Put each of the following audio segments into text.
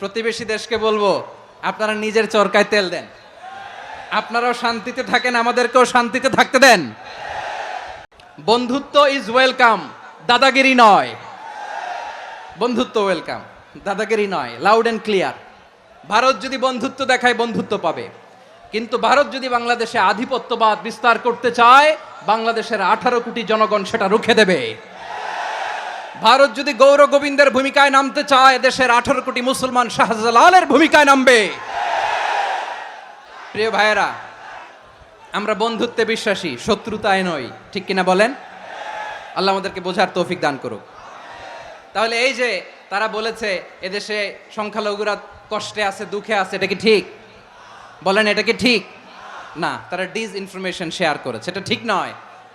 প্রতিবেশী দেশকে বলব, আপনারা নিজের চরকায় তেল দেন। আপনারাও শান্তিতে থাকেন, আমাদেরকেও শান্তিতে থাকতে দেন। বন্ধুত্ব ইজ ওয়েলকাম দাদাগিরি নয়। বন্ধুত্ব ওয়েলকাম দাদাগিরি নয় লাউড অ্যান্ড ক্লিয়ার ভারত যদি বন্ধুত্ব দেখায়, বন্ধুত্ব পাবে। কিন্তু ভারত যদি বাংলাদেশে আধিপত্যবাদ বিস্তার করতে চায়, বাংলাদেশের আঠারো কোটি জনগণ সেটা রুখে দেবে। ভারত যদি গৌর গোবিন্দের ভূমিকায় নামতে চায়, দেশের আঠারো কোটি মুসলমান শাহজালালের ভূমিকায় নামবে। প্রিয় ভাইয়েরা, আমরা বন্ধুত্বে বিশ্বাসী, শত্রুতায় নই, ঠিক কিনা বলেন? আল্লাহ আমাদেরকে বোঝার তৌফিক দান করুক। তাহলে এই যে তারা বলেছে, এদেশে সংখ্যালঘুরা কষ্টে আছে, দুঃখে আছে, এটা কি ঠিক? বলেন, এটা কি ঠিক? না, তারা ডিস ইনফরমেশন শেয়ার করেছে, এটা ঠিক নয়।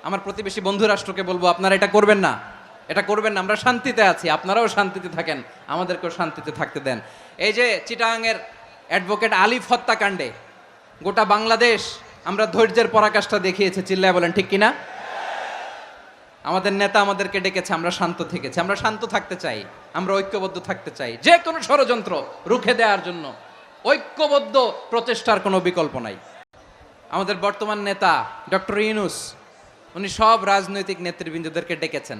আমার প্রতিবেশী বন্ধু রাষ্ট্রকে বলব, আপনারা এটা করবেন না। এটা করবেন আমরা শান্তিতে আছি, আপনারাও শান্তিতে থাকেন, আমাদেরকেও শান্তিতে থাকতে দেন। এই যে চিটাগাংয়ের অ্যাডভোকেট আলিফ হত্যাকাণ্ডে, গোটা বাংলাদেশ, আমরা ধৈর্যের পরাকাষ্ঠা দেখিয়েছে, চিল্লায় বলেন, ঠিক কিনা? আমাদের নেতা আমাদেরকে ডেকেছে, আমরা শান্ত থেকেছি, আমরা শান্ত থাকতে চাই, আমরা ঐক্যবদ্ধ থাকতে চাই, যে কোনো ষড়যন্ত্র রুখে দেওয়ার জন্য, ঐক্যবদ্ধ প্রচেষ্টার কোনো বিকল্প নাই। আমাদের বর্তমান নেতা, ডক্টর ইউনুস, উনি সব রাজনৈতিক নেতৃবৃন্দদেরকে ডেকেছেন।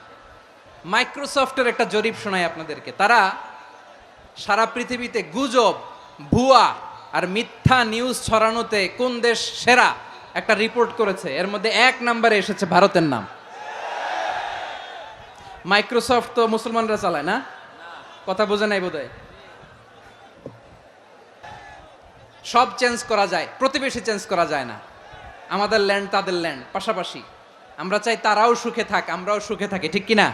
মাইক্রোসফটের একটা জরিপ শোনায় আপনাদেরকে। তারা সারা পৃথিবীতে গুজব, ভুয়া আর মিথ্যা নিউজ ছড়ানোতে কোন দেশ সেরা একটা রিপোর্ট করেছে? এর মধ্যে এক নম্বরে এসেছে ভারতের নাম। মাইক্রোসফট তো মুসলমানরা চালায় না? কথা বোঝে নাই বোধহয়? সব চেঞ্জ করা যায়, প্রতিবেশী চেঞ্জ করা যায় না। আমাদের ল্যান্ড তাদের ল্যান্ড পাশাপাশি। আমরা চাই তারাও সুখে থাক, আমরাও সুখে থাকি, ঠিক কিনা?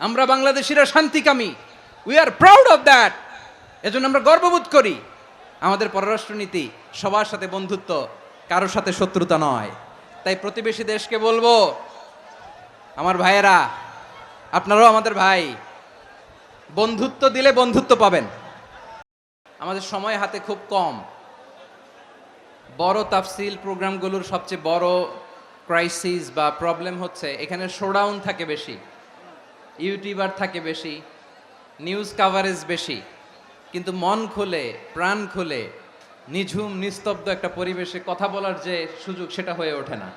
আমরা বাংলাদেশিরা শান্তিকামী। We are proud of that এজন্য আমরা গর্ববোধ করি। আমাদের পররাষ্ট্রনীতি সবার সাথে বন্ধুত্ব, কারোর সাথে শত্রুতা নয়। তাই প্রতিবেশী দেশকে বলব, আমার ভাইয়েরা, আপনারাও আমাদের ভাই, বন্ধুত্ব দিলে বন্ধুত্ব পাবেন। আমাদের সময় হাতে খুব কম। বড় তাফসিল প্রোগ্রামগুলোর সবচেয়ে বড় ক্রাইসিস বা প্রবলেম হচ্ছে, এখানে শোডাউন থাকে বেশি। ইউটিউবার থাকে বেশি নিউজ কাভারেজ বেশি, কিন্তু মন খুলে, প্রাণ খুলে, নিঝুম, নিস্তব্ধ একটা পরিবেশে কথা বলার যে সুযোগ সেটা হয়ে ওঠে না।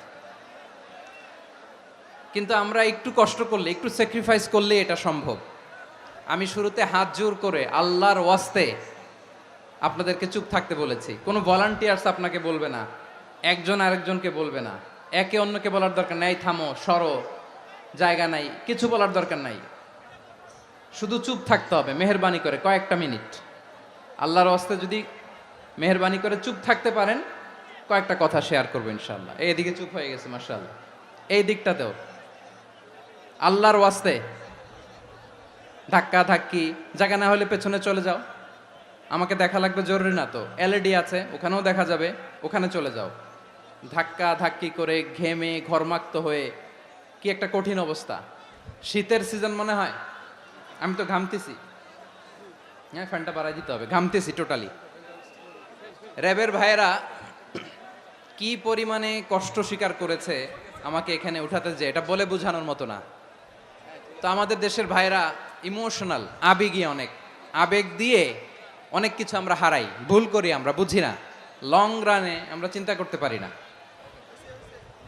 কিন্তু আমরা একটু কষ্ট করলে, একটু স্যাক্রিফাইস করলে এটা সম্ভব। আমি শুরুতে হাত জোর করে আল্লাহর ওয়াস্তে আপনাদেরকে চুপ থাকতে বলেছি। কোনো ভলান্টিয়ার্স আপনাকে বলবে না, একজন আরেকজনকে বলবে না, একে অন্যকে বলার দরকার নেই, থামো, সরো জায়গা নাই, কিছু বলার দরকার নাই। শুধু চুপ থাকতে হবে, মেহরবানি করে, কয়েকটা মিনিট। আল্লাহর ওয়াস্তে যদি মেহরবানি করে চুপ থাকতে পারেন, কয়েকটা কথা শেয়ার করব ইনশাল্লাহ এইদিকে চুপ হয়ে গেছে মার্শাল্লাহ এই দিকটাতেও। আল্লাহর ওয়াস্তে ধাক্কা ধাক্কি, জায়গা না হলে পেছনে চলে যাও। আমাকে দেখা লাগবে জরুরি না তো। এলইডি আছে, ওখানেও দেখা যাবে, ওখানে চলে যাও। ধাক্কা ধাক্কি করে ঘেমে ঘরমাক্ত হয়ে কি একটা কঠিন অবস্থা? শীতের সিজন মনে হয়? আমি তো ঘামতেছি। হ্যাঁ ফ্যানটা বাড়াই দিতে হবে। ঘামতেছি টোটালি র্যাবের ভাইয়েরা কি পরিমাণে কষ্ট স্বীকার করেছে আমাকে এখানে উঠাতে যে এটা বলে বোঝানোর মতো না। তো আমাদের দেশের ভাইরা ইমোশনাল আবেগী অনেক। আবেগ দিয়ে অনেক কিছু আমরা হারাই। ভুল করি আমরা, বুঝি না। লং রানে আমরা চিন্তা করতে পারি না।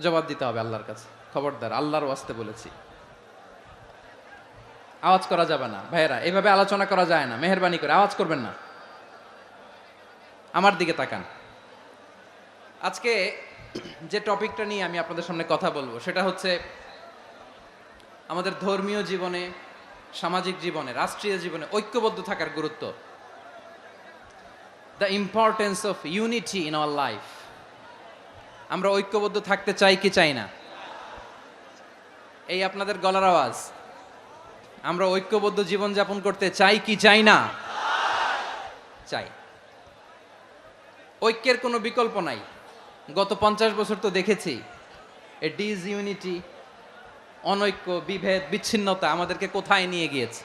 জবাব দিতে হবে আল্লাহর কাছে। খবরদার, আল্লাহর ওয়াস্তে বলেছি। আওয়াজ করা যাবে না। ভাইয়েরা, এইভাবে আলোচনা করা যায় না। মেহরবানি করে। আওয়াজ করবেন না। আমার দিকে তাকান। আজকে যে টপিকটা নিয়ে আমি আপনাদের সামনে কথা বলব, সেটা হচ্ছে আমাদের ধর্মীয় জীবনে, সামাজিক জীবনে, রাষ্ট্রীয় জীবনে ঐক্যবদ্ধ থাকার গুরুত্ব। The importance of unity in our life আমরা ঐক্যবদ্ধ থাকতে চাই কি চাই না? এই আপনাদের গলার আওয়াজ। আমরা ঐক্যবদ্ধ জীবনযাপন করতে চাই কি চাই না? চাই। ঐক্যের কোনো বিকল্প নাই। গত পঞ্চাশ বছর তো দেখেছি, এ ডিজ ইউনিটি অনৈক্য, বিভেদ, বিচ্ছিন্নতা আমাদেরকে কোথায় নিয়ে গিয়েছে?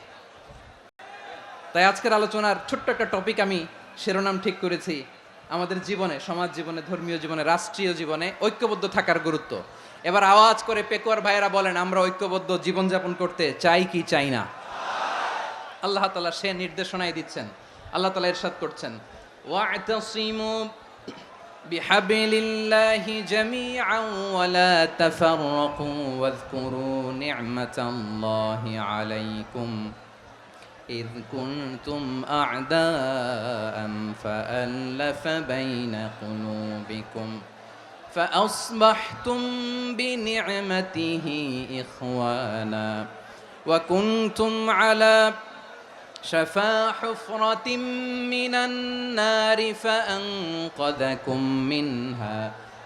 তাই আজকের আলোচনার ছোট্ট একটা টপিক আমি শিরোনাম ঠিক করেছি। আমাদের জীবনে সমাজ জীবনে ধর্মীয় জীবনে রাষ্ট্রীয় জীবনে ঐক্যবদ্ধ থাকার গুরুত্ব এবার আওয়াজ করে পেকুয়ার ভাইয়েরা বলেন আমরা ঐক্যবদ্ধ জীবনযাপন করতে চাই কি চাই না আল্লাহ তালা সে নির্দেশনাই দিচ্ছেন আল্লাহ তালা এরশাদ করছেন واعتصموا بحبل الله جميعا ولا تفرقوا واذكروا نعمة الله عليكم إذ كنتم أعداء فألف بين قلوبكم فأصبحتم بنعمته إخوانا وكنتم على شفا حفرة من النار فأنقذكم منها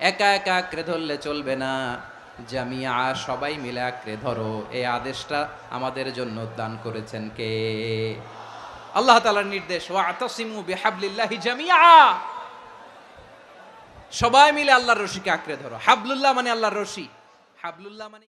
একা একা আঁকড়ে ধরলে চলবে না। জামিয়া, সবাই মিলে আঁকড়ে ধরো। এই আদেশটা আমাদের জন্য দান করেছেন কে? আল্লাহ তালার নির্দেশ জামিয়া। সবাই মিলে আল্লাহর রশিকে আঁকড়ে ধরো। হাবলুল্লাহ মানে আল্লাহর রশি। হাবলুল্লাহ মানে